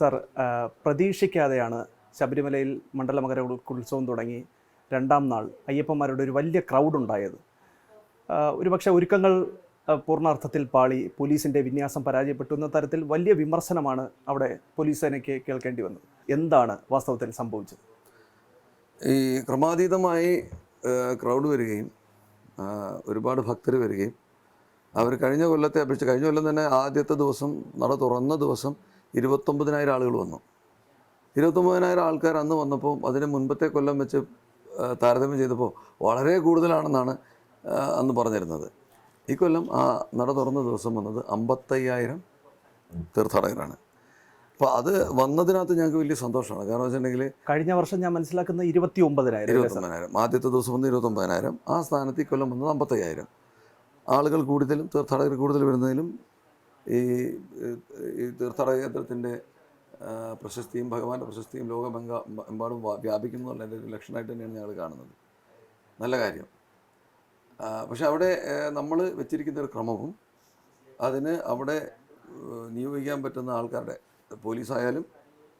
Sir പ്രതീക്ഷിക്കാതെയാണ് ശബരിമലയിൽ മണ്ഡലമകര ഉത്സവം തുടങ്ങി രണ്ടാം നാൾ അയ്യപ്പന്മാരുടെ ഒരു വലിയ ക്രൗഡ് ഉണ്ടായത്. ഒരുപക്ഷെ ഒരുക്കങ്ങൾ പൂർണാർത്ഥത്തിൽ പാളി പോലീസിന്റെ വിന്യാസം പരാജയപ്പെട്ടു എന്ന തരത്തിൽ വലിയ വിമർശനമാണ് അവിടെ പോലീസ് സേനയ്ക്ക് കേൾക്കേണ്ടി വന്നത്. എന്താണ് വാസ്തവത്തിൽ സംഭവിച്ചത്? ഈ ക്രമാതീതമായി ക്രൗഡ് വരികയും ഒരുപാട് ഭക്തർ വരികയും അവർ കഴിഞ്ഞ കൊല്ലത്തെ അപേക്ഷിച്ച് കഴിഞ്ഞ കൊല്ലം തന്നെ ആദ്യത്തെ ദിവസം നട തുറന്ന ദിവസം ഇരുപത്തൊമ്പതിനായിരം ആളുകൾ വന്നു. ഇരുപത്തൊമ്പതിനായിരം ആൾക്കാർ അന്ന് വന്നപ്പോൾ അതിന് മുൻപത്തെ കൊല്ലം വെച്ച് താരതമ്യം ചെയ്തപ്പോൾ വളരെ കൂടുതലാണെന്നാണ് അന്ന് പറഞ്ഞിരുന്നത്. ഈ കൊല്ലം ആ നട തുറന്ന ദിവസം വന്നത് അമ്പത്തയ്യായിരം തീർത്ഥാടകരാണ്. അപ്പോൾ അത് വന്നതിനകത്ത് ഞങ്ങൾക്ക് വലിയ സന്തോഷമാണ്. കാരണം വെച്ചിട്ടുണ്ടെങ്കിൽ കഴിഞ്ഞ വർഷം ഞാൻ മനസ്സിലാക്കുന്ന ഇരുപത്തി ഒമ്പതിനായിരം ഇരുപത്തൊമ്പതിനായിരം. ആദ്യത്തെ ദിവസം വന്ന് ഇരുപത്തൊമ്പതിനായിരം. ആ സ്ഥാനത്ത് ഈ കൊല്ലം വന്നത് അമ്പത്തയ്യായിരം. ആളുകൾ കൂടുതലും തീർത്ഥാടകർ കൂടുതൽ വരുന്നതിലും ഈ ഈ തീർത്ഥാടക കേന്ദ്രത്തിന്റെ പ്രശസ്തിയും ഭഗവാന്റെ പ്രശസ്തിയും ലോകമെങ്ക എമ്പാടും വ്യാ- വ്യാപിക്കുന്നു എന്നുള്ളതിന്റെ ഒരു ലക്ഷണമായിട്ട് തന്നെയാണ് ഞങ്ങൾ കാണുന്നത്. നല്ല കാര്യം. പക്ഷെ അവിടെ നമ്മൾ വെച്ചിരിക്കുന്ന ഒരു ക്രമവും അതിന് അവിടെ നിയോഗിക്കാൻ പറ്റുന്ന ആൾക്കാരുടെ പോലീസായാലും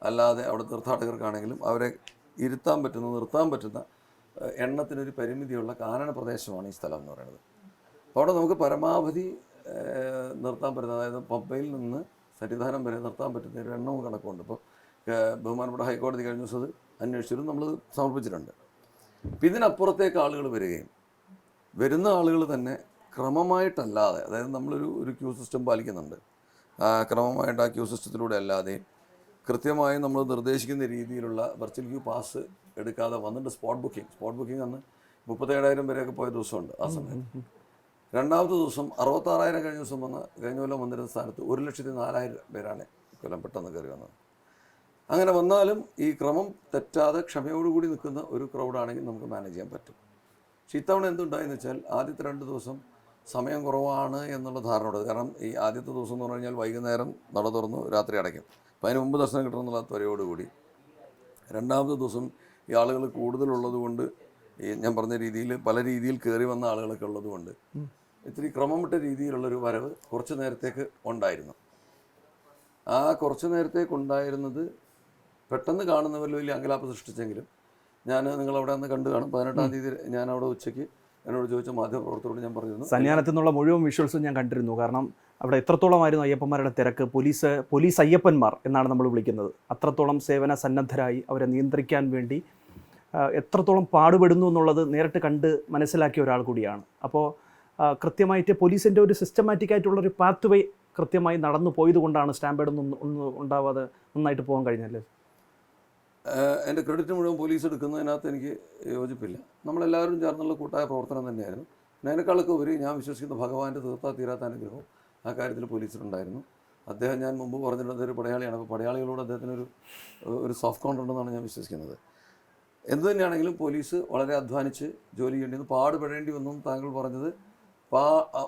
അല്ലാതെ അവിടെ തീർത്ഥാടകർക്കാണെങ്കിലും അവരെ ഇരുത്താൻ പറ്റുന്ന നിർത്താൻ പറ്റുന്ന എണ്ണത്തിനൊരു പരിമിതിയുള്ള കാനന പ്രദേശമാണ് ഈ സ്ഥലം എന്ന് പറയുന്നത്. അപ്പോൾ അവിടെ നമുക്ക് പരമാവധി നിർത്താൻ പറ്റുന്ന അതായത് പമ്പയിൽ നിന്ന് സന്നിധാനം വരെ നിർത്താൻ പറ്റുന്ന ഒരു എണ്ണവും കണക്കുണ്ട് ഇപ്പോൾ ബഹുമാനപ്പെട്ട ഹൈക്കോടതി കഴിഞ്ഞ ദിവസം അത് അന്വേഷിച്ചിട്ടും നമ്മൾ സമർപ്പിച്ചിട്ടുണ്ട്. അപ്പം ഇതിനപ്പുറത്തേക്ക് ആളുകൾ വരികയും വരുന്ന ആളുകൾ തന്നെ ക്രമമായിട്ടല്ലാതെ അതായത് നമ്മളൊരു ഒരു ക്യൂ സിസ്റ്റം പാലിക്കുന്നുണ്ട്. ക്രമമായിട്ട് ആ ക്യൂ സിസ്റ്റത്തിലൂടെ അല്ലാതെ കൃത്യമായി നമ്മൾ നിർദ്ദേശിക്കുന്ന രീതിയിലുള്ള വെർച്വൽ ക്യൂ പാസ് എടുക്കാതെ വന്നിട്ട് സ്പോട്ട് ബുക്കിംഗ്. സ്പോട്ട് ബുക്കിംഗ് അന്ന് മുപ്പത്തേഴായിരം വരെയൊക്കെ പോയ ദിവസമുണ്ട് ആ സമയത്ത്. രണ്ടാമത്തെ ദിവസം അറുപത്താറായിരം കഴിഞ്ഞ ദിവസം വന്ന് കഴിഞ്ഞ കൊല്ലം വന്നിരുന്ന സ്ഥാനത്ത് ഒരു ലക്ഷത്തി നാലായിരം പേരാണ് കൊല്ലം പെട്ടെന്ന് കയറി വന്നത്. അങ്ങനെ വന്നാലും ഈ ക്രമം തെറ്റാതെ ക്ഷമയോടുകൂടി നിൽക്കുന്ന ഒരു ക്രൗഡാണെങ്കിൽ നമുക്ക് മാനേജ് ചെയ്യാൻ പറ്റും. പക്ഷെ ഇത്തവണ എന്തുണ്ടായെന്ന് വെച്ചാൽ ആദ്യത്തെ രണ്ട് ദിവസം സമയം കുറവാണ് എന്നുള്ള ധാരണയുണ്ട്. കാരണം ഈ ആദ്യത്തെ ദിവസം എന്ന് പറഞ്ഞു കഴിഞ്ഞാൽ വൈകുന്നേരം നട തുറന്നു രാത്രി അടയ്ക്കും. അപ്പം അതിന് മുമ്പ് ദർശനം കിട്ടണം എന്നുള്ള ത്വരയോടുകൂടി. രണ്ടാമത്തെ ദിവസം ഈ ആളുകൾ കൂടുതലുള്ളത് കൊണ്ട് ഈ ഞാൻ പറഞ്ഞ രീതിയിൽ പല രീതിയിൽ കയറി വന്ന ആളുകളൊക്കെ ഉള്ളത് കൊണ്ട് ഇത്തിരി ക്രമമിട്ട രീതിയിലുള്ളൊരു വരവ് കുറച്ച് നേരത്തേക്ക് ഉണ്ടായിരുന്നു. ആ കുറച്ച് നേരത്തേക്ക് ഉണ്ടായിരുന്നത് പെട്ടെന്ന് കാണുന്നവരിൽ വലിയ അങ്കലാപ്പ് സൃഷ്ടിച്ചെങ്കിലും ഞാൻ നിങ്ങളവിടെ അന്ന് കണ്ടു കാണും. പതിനെട്ടാം തീയതി ഞാൻ അവിടെ ഉച്ചയ്ക്ക് എന്നോട് ചോദിച്ച മാധ്യമപ്രവർത്തകരോട് ഞാൻ പറഞ്ഞിരുന്നു. സന്യാനത്തിൽ നിന്നുള്ള മുഴുവൻ വിഷ്വൽസും ഞാൻ കണ്ടിരുന്നു. കാരണം അവിടെ എത്രത്തോളമായിരുന്നു അയ്യപ്പന്മാരുടെ തിരക്ക്? പോലീസ് പോലീസ് അയ്യപ്പന്മാർ എന്നാണ് നമ്മൾ വിളിക്കുന്നത്. അത്രത്തോളം സേവന സന്നദ്ധരായി അവരെ നിയന്ത്രിക്കാൻ വേണ്ടി എത്രത്തോളം പാടുപെടുന്നു എന്നുള്ളത് നേരിട്ട് കണ്ട് മനസ്സിലാക്കിയ ഒരാൾ കൂടിയാണ്. അപ്പോൾ കൃത്യമായിട്ട് പോലീസിന്റെ ഒരു സിസ്റ്റമാറ്റിക് ആയിട്ടുള്ളൊരു പാത്ത് വേ കൃത്യമായി നടന്നു പോയത് കൊണ്ടാണ് സ്റ്റാമ്പേഡൊന്നും ഒന്നും ഉണ്ടാവാതെ നന്നായിട്ട് പോകാൻ കഴിഞ്ഞല്ലേ? എന്റെ ക്രെഡിറ്റ് മുഴുവൻ പോലീസ് എടുക്കുന്നതിനകത്ത് എനിക്ക് യോജിപ്പില്ല. നമ്മളെല്ലാവരും ചേർന്നുള്ള കൂട്ടായ പ്രവർത്തനം തന്നെയായിരുന്നു. അതിനേക്കാളൊക്കെ ഉപരി ഞാൻ വിശ്വസിക്കുന്ന ഭഗവാന്റെ തീർത്താ തീരാത്ത അനുഗ്രഹം ആ കാര്യത്തിൽ പോലീസിലുണ്ടായിരുന്നു. അദ്ദേഹം ഞാൻ മുമ്പ് പറഞ്ഞിട്ടുള്ളത് ഒരു പടയാളിയാണ്. അപ്പോൾ പടയാളികളോട് അദ്ദേഹത്തിന് ഒരു ഒരു സോഫ്റ്റ് കൗണ്ടർ ഉണ്ടെന്നാണ് ഞാൻ വിശ്വസിക്കുന്നത്. എന്തു തന്നെയാണെങ്കിലും പോലീസ് വളരെ അധ്വാനിച്ച് ജോലി ചെയ്യേണ്ടി വന്നു. പാടുപെടേണ്ടി വന്നു താങ്കൾ പറഞ്ഞത് പാ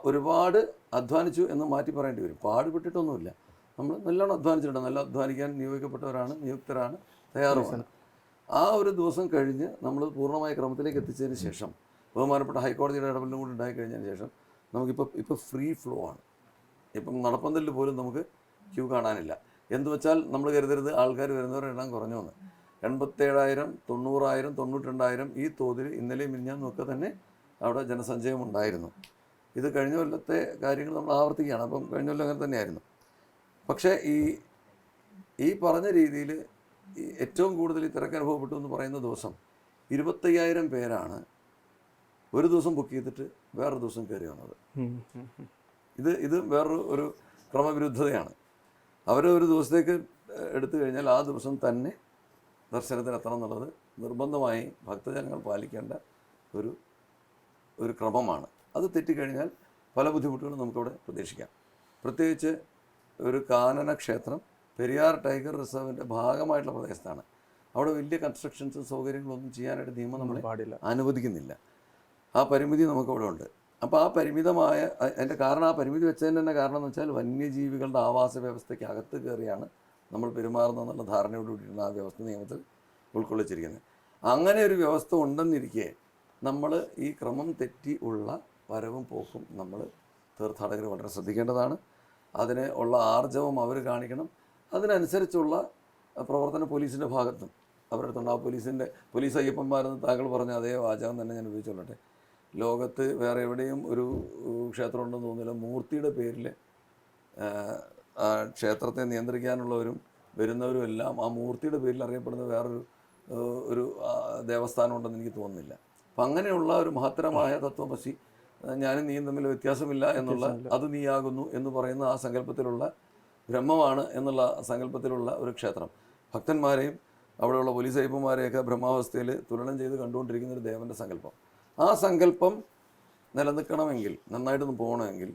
ഒരുപാട് അധ്വാനിച്ചു എന്ന് മാറ്റി പറയേണ്ടി വരും. പാടുപെട്ടിട്ടൊന്നുമില്ല. നമ്മൾ നല്ലോണം അധ്വാനിച്ചിട്ടുണ്ട്. നല്ല അധ്വാനിക്കാൻ നിയോഗിക്കപ്പെട്ടവരാണ് നിയുക്തരാണ് തയ്യാറുമാണ്. ആ ഒരു ദിവസം കഴിഞ്ഞ് നമ്മൾ പൂർണമായ ക്രമത്തിലേക്ക് എത്തിച്ചതിന് ശേഷം ബഹുമാനപ്പെട്ട ഹൈക്കോടതിയുടെ ഇടപെടലും കൂടി ഉണ്ടായിക്കഴിഞ്ഞതിന് ശേഷം നമുക്കിപ്പോൾ ഇപ്പോൾ ഫ്രീ ഫ്ലോ ആണ്. ഇപ്പം നടപ്പന്തലിൽ പോലും നമുക്ക് ക്യൂ കാണാനില്ല. എന്തു വെച്ചാൽ നമ്മൾ കരുതരുത് ആൾക്കാർ വരുന്നവരുടെ എണ്ണം കുറഞ്ഞു വന്ന് എൺപത്തേഴായിരം തൊണ്ണൂറായിരം തൊണ്ണൂറ്റി രണ്ടായിരം ഈ തോതിൽ ഇന്നലെയും മിനിഞ്ഞാന്നൊക്കെ തന്നെ അവിടെ ജനസഞ്ചയം ഉണ്ടായിരുന്നു ഇത് കഴിഞ്ഞ കൊല്ലത്തെ കാര്യങ്ങൾ നമ്മൾ ആവർത്തിക്കുകയാണ്. അപ്പം കഴിഞ്ഞ കൊല്ലം അങ്ങനെ തന്നെയായിരുന്നു. പക്ഷേ ഈ ഈ പറഞ്ഞ രീതിയിൽ ഈ ഏറ്റവും കൂടുതൽ ഈ തിരക്ക് അനുഭവപ്പെട്ടു എന്ന് പറയുന്ന ദിവസം ഇരുപത്തയ്യായിരം പേരാണ് ഒരു ദിവസം ബുക്ക് ചെയ്തിട്ട് വേറൊരു ദിവസം കയറി വന്നത്. ഇത് ഇത് വേറൊരു ഒരു ക്രമവിരുദ്ധതയാണ്. അവർ ഒരു ദിവസത്തേക്ക് എടുത്തു കഴിഞ്ഞാൽ ആ ദിവസം തന്നെ ദർശനത്തിന് എത്തണം എന്നുള്ളത് നിർബന്ധമായി ഭക്തജനങ്ങൾ പാലിക്കേണ്ട ഒരു ഒരു ക്രമമാണ്. അത് തെറ്റിക്കഴിഞ്ഞാൽ പല ബുദ്ധിമുട്ടുകളും നമുക്കവിടെ പ്രതീക്ഷിക്കാം. പ്രത്യേകിച്ച് ഒരു കാനന ക്ഷേത്രം പെരിയാർ ടൈഗർ റിസർവിന്റെ ഭാഗമായിട്ടുള്ള പ്രദേശത്താണ്. അവിടെ വലിയ കൺസ്ട്രക്ഷൻസും സൗകര്യങ്ങളൊന്നും ചെയ്യാനായിട്ട് നിയമം നമ്മൾ പാടില്ല. അനുവദിക്കുന്നില്ല. ആ പരിമിതി നമുക്കവിടെ ഉണ്ട്. അപ്പോൾ ആ പരിമിതമായ അതിന്റെ കാരണം ആ പരിമിതി വെച്ചതിന് തന്നെ കാരണം എന്ന് വെച്ചാൽ വന്യജീവികളുടെ ആവാസ വ്യവസ്ഥയ്ക്ക് അകത്ത് കയറിയാണ് നമ്മൾ പെരുമാറുന്നതെന്നുള്ള ധാരണയോട് കൂടിയാണ് ആ വ്യവസ്ഥ നിയമത്തിൽ ഉൾക്കൊള്ളിച്ചിരിക്കുന്നത്. അങ്ങനെ ഒരു വ്യവസ്ഥ ഉണ്ടെന്നിരിക്കെ നമ്മൾ ഈ ക്രമം തെറ്റി ഉള്ള വരവും പോക്കും നമ്മൾ തീർത്ഥാടകർ വളരെ ശ്രദ്ധിക്കേണ്ടതാണ്. അതിന് ഉള്ള ആർജവം അവർ കാണിക്കണം. അതിനനുസരിച്ചുള്ള പ്രവർത്തന പോലീസിന്റെ ഭാഗത്തും. അവരുടെ അടുത്തുണ്ട്. ആ പോലീസിന്റെ പോലീസ് അയ്യപ്പന്മാരെന്ന് താങ്കൾ പറഞ്ഞ അതേ വാചകം തന്നെ ഞാൻ ഉപയോഗിച്ചോളട്ടെ ലോകത്ത് വേറെ എവിടെയും ഒരു ക്ഷേത്രം ഉണ്ടെന്ന് തോന്നുന്നില്ല. മൂർത്തിയുടെ പേരിൽ ക്ഷേത്രത്തെ നിയന്ത്രിക്കാനുള്ളവരും വരുന്നവരും എല്ലാം ആ മൂർത്തിയുടെ പേരിൽ അറിയപ്പെടുന്ന വേറൊരു ഒരു ദേവസ്ഥാനം ഉണ്ടെന്ന് എനിക്ക് തോന്നുന്നില്ല. അപ്പം അങ്ങനെയുള്ള ഒരു മഹത്തരമായ തത്വമസി ഞാനും നീയും തമ്മിൽ വ്യത്യാസമില്ല എന്നുള്ള അത് നീയാകുന്നു എന്ന് പറയുന്ന ആ സങ്കല്പത്തിലുള്ള ബ്രഹ്മമാണ് എന്നുള്ള സങ്കല്പത്തിലുള്ള ഒരു ക്ഷേത്രം. ഭക്തന്മാരെയും അവിടെയുള്ള പോലീസ് അയ്യപ്പന്മാരെയൊക്കെ ബ്രഹ്മാവസ്ഥയിൽ തുലനം ചെയ്ത് കണ്ടുകൊണ്ടിരിക്കുന്ന ഒരു ദേവന്റെ സങ്കല്പം. ആ സങ്കല്പം നിലനിൽക്കണമെങ്കിൽ നന്നായിട്ടൊന്ന് പോകണമെങ്കിൽ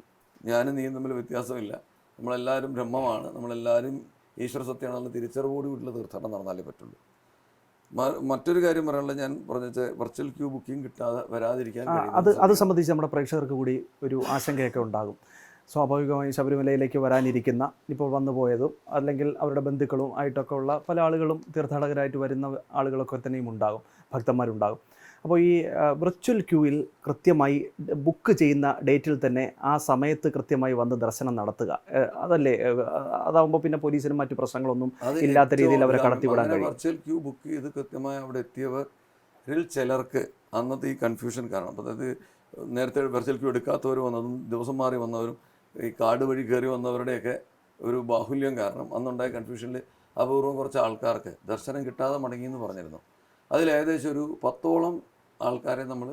ഞാനും നീയും തമ്മിൽ വ്യത്യാസമില്ല. നമ്മളെല്ലാവരും ബ്രഹ്മമാണ്. നമ്മളെല്ലാവരും ഈശ്വര സത്യമാണെന്നുള്ള തിരിച്ചറിവോട് വീട്ടിൽ തീർത്ഥാടനം നടന്നാലേ പറ്റുള്ളൂ. മറ്റൊരു കാര്യം പറയാനുള്ളത് ഞാൻ പറഞ്ഞ വെർച്വൽ ക്യൂ ബുക്കിംഗ് കിട്ടാതെ വരാതിരിക്കാൻ അത് അത് സംബന്ധിച്ച് നമ്മുടെ പ്രേക്ഷകർക്ക് കൂടി ഒരു ആശങ്കയൊക്കെ ഉണ്ടാകും. സ്വാഭാവികമായും ശബരിമലയിലേക്ക് വരാനിരിക്കുന്ന ഇപ്പോൾ വന്നു പോയതും അല്ലെങ്കിൽ അവരുടെ ബന്ധുക്കളും ആയിട്ടൊക്കെ ഉള്ള പല ആളുകളും തീർത്ഥാടകരായിട്ട് വരുന്ന ആളുകളൊക്കെ തന്നെയും ഉണ്ടാകും ഭക്തന്മാരുണ്ടാകും. അപ്പോൾ ഈ വിർച്വൽ ക്യൂവിൽ കൃത്യമായി ബുക്ക് ചെയ്യുന്ന ഡേറ്റിൽ തന്നെ ആ സമയത്ത് കൃത്യമായി വന്ന് ദർശനം നടത്തുക അതല്ലേ അതാവുമ്പോൾ പിന്നെ പോലീസിനും മറ്റു പ്രശ്നങ്ങളൊന്നും ഇല്ലാത്ത രീതിയിൽ അവരെ. കടത്തിവിടാൻ കഴിയും. വെർച്വൽ ക്യൂ ബുക്ക് ചെയ്ത് കൃത്യമായി അവിടെ എത്തിയവരിൽ ചിലർക്ക് അന്നത്തെ ഈ കൺഫ്യൂഷൻ കാരണം അതായത് നേരത്തെ വെർച്വൽ ക്യൂ എടുക്കാത്തവർ വന്നതും ദിവസം മാറി വന്നവരും ഈ കാട് വഴി കയറി വന്നവരുടെയൊക്കെ ഒരു ബാഹുല്യം കാരണം അന്നുണ്ടായ കൺഫ്യൂഷനിൽ അപൂർവം കുറച്ച് ആൾക്കാർക്ക് ദർശനം കിട്ടാതെ മടങ്ങിയെന്ന് പറഞ്ഞിരുന്നു അതിൽ ഏകദേശം ഒരു പത്തോളം ആൾക്കാരെ നമ്മൾ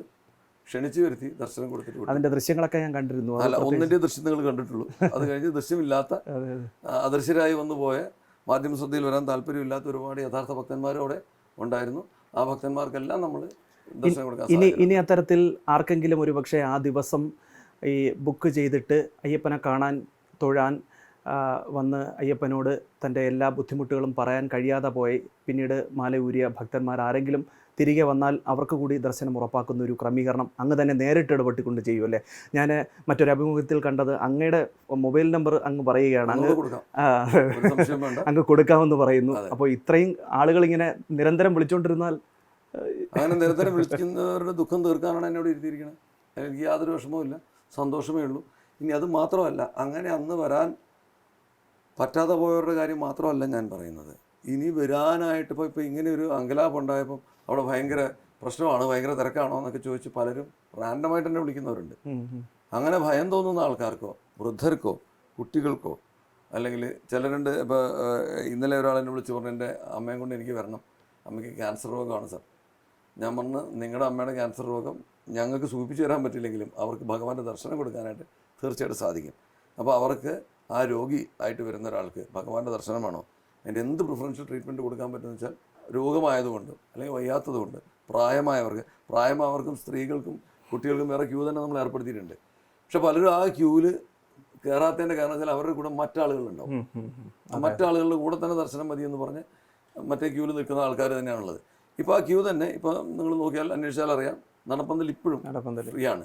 ക്ഷണിച്ചു വരുത്തി ദർശനം കൊടുത്തിട്ടുണ്ട് വിട്ടു. അതിന്റെ ദൃശ്യങ്ങളൊക്കെ ഞാൻ കണ്ടിരുന്നു അല്ല ഒന്നിന്റെ ദൃശ്യം നിങ്ങൾ കണ്ടിട്ടുള്ളൂ അത് കഴിഞ്ഞ് ദൃശ്യമില്ലാത്ത. അദൃശ്യരായി വന്നു പോയ മാധ്യമ ശ്രദ്ധയിൽ വരാൻ താല്പര്യമില്ലാത്ത ഒരുപാട് യഥാർത്ഥ ഭക്തന്മാരും അവിടെ ഉണ്ടായിരുന്നു ആ ഭക്തന്മാർക്കെല്ലാം നമ്മൾ ദർശനം കൊടുക്കാൻ ഇനി സാധിക്കും ഇനി അത്തരത്തിൽ ആർക്കെങ്കിലും ഒരു പക്ഷേ ആ ദിവസം ഈ ബുക്ക് ചെയ്തിട്ട് അയ്യപ്പനെ കാണാൻ തൊഴാൻ വന്ന് അയ്യപ്പനോട് തന്റെ എല്ലാ ബുദ്ധിമുട്ടുകളും പറയാൻ കഴിയാതെ പോയി. പിന്നീട് മാല ഊരിയ ഭക്തന്മാർ ആരെങ്കിലും തിരികെ വന്നാൽ അവർക്ക് കൂടി ദർശനം ഉറപ്പാക്കുന്ന ഒരു ക്രമീകരണം അങ്ങ് തന്നെ നേരിട്ട് ഇടപെട്ടിക്കൊണ്ട് ചെയ്യും അല്ലേ? ഞാൻ മറ്റൊരു അഭിമുഖത്തിൽ കണ്ടത് അങ്ങയുടെ മൊബൈൽ നമ്പർ അങ്ങ് പറയുകയാണ്. അങ്ങ് അങ്ങ് കൊടുക്കാമെന്ന് പറയുന്നു. അപ്പോൾ ഇത്രയും ആളുകൾ ഇങ്ങനെ നിരന്തരം വിളിച്ചുകൊണ്ടിരുന്നാൽ അങ്ങനെ നിരന്തരം വിളിക്കുന്നവരുടെ ദുഃഖം തീർക്കാനാണ് എന്നോട് ഇരുത്തിയിരിക്കുന്നത് എനിക്ക് യാതൊരു വിഷമവും ഇല്ല സന്തോഷമേ ഉള്ളൂ. ഇനി അത് മാത്രമല്ല അങ്ങനെ അന്ന് വരാൻ പറ്റാതെ പോയവരുടെ കാര്യം മാത്രമല്ല ഞാൻ പറയുന്നത്. ഇനി വരാനായിട്ട് ഇപ്പോൾ ഇപ്പോൾ ഇങ്ങനെ ഒരു അങ്കലാപ്പ് ഉണ്ടായപ്പം അവിടെ ഭയങ്കര പ്രശ്നമാണ് ഭയങ്കര തിരക്കാണോ എന്നൊക്കെ ചോദിച്ച് പലരും റാൻഡമായിട്ട് തന്നെ വിളിക്കുന്നവരുണ്ട്. അങ്ങനെ ഭയം തോന്നുന്ന ആൾക്കാർക്കോ വൃദ്ധർക്കോ കുട്ടികൾക്കോ അല്ലെങ്കിൽ ചിലരുണ്ട് ഇപ്പോൾ ഇന്നലെ ഒരാൾ എന്നെ വിളിച്ച് പറഞ്ഞു എന്റെ അമ്മയും കൊണ്ട് എനിക്ക് വരണം. അമ്മയ്ക്ക് ക്യാൻസർ രോഗമാണ് സാർ ഞാൻ പറഞ്ഞു നിങ്ങളുടെ അമ്മയുടെ ക്യാൻസർ രോഗം ഞങ്ങൾക്ക് സൂചിപ്പിച്ചു തരാൻ പറ്റില്ലെങ്കിലും അവർക്ക് ഭഗവാന്റെ ദർശനം കൊടുക്കാനായിട്ട് തീർച്ചയായിട്ടും സാധിക്കും. അപ്പോൾ അവർക്ക് ആ രോഗി ആയിട്ട് വരുന്ന ഒരാൾക്ക് ഭഗവാന്റെ ദർശനമാണോ? അതിന്റെ എന്ത് പ്രിഫറൻഷ്യൽ ട്രീറ്റ്മെന്റ് കൊടുക്കാൻ പറ്റുമെന്ന് വെച്ചാൽ രോഗമായതുകൊണ്ട് അല്ലെങ്കിൽ വയ്യാത്തതുകൊണ്ട് പ്രായമായവർക്ക് പ്രായമായവർക്കും സ്ത്രീകൾക്കും കുട്ടികൾക്കും വേറെ ക്യൂ തന്നെ നമ്മൾ ഏർപ്പെടുത്തിയിട്ടുണ്ട്. പക്ഷെ പലരും ആ ക്യൂവിൽ കയറാത്തതിന്റെ കാരണം വെച്ചാൽ അവരുടെ കൂടെ മറ്റാളുകളുണ്ടാവും. മറ്റാളുകളുടെ കൂടെ തന്നെ ദർശനം മതി എന്ന് പറഞ്ഞ് മറ്റേ ക്യൂവിൽ നിൽക്കുന്ന ആൾക്കാർ തന്നെയാണുള്ളത് ഇപ്പോൾ ആ ക്യൂ തന്നെ ഇപ്പോൾ നിങ്ങൾ നോക്കിയാൽ അന്വേഷിച്ചാൽ അറിയാം നടപ്പന്തൽ ഇപ്പോഴും ഫ്രീ ആണ്.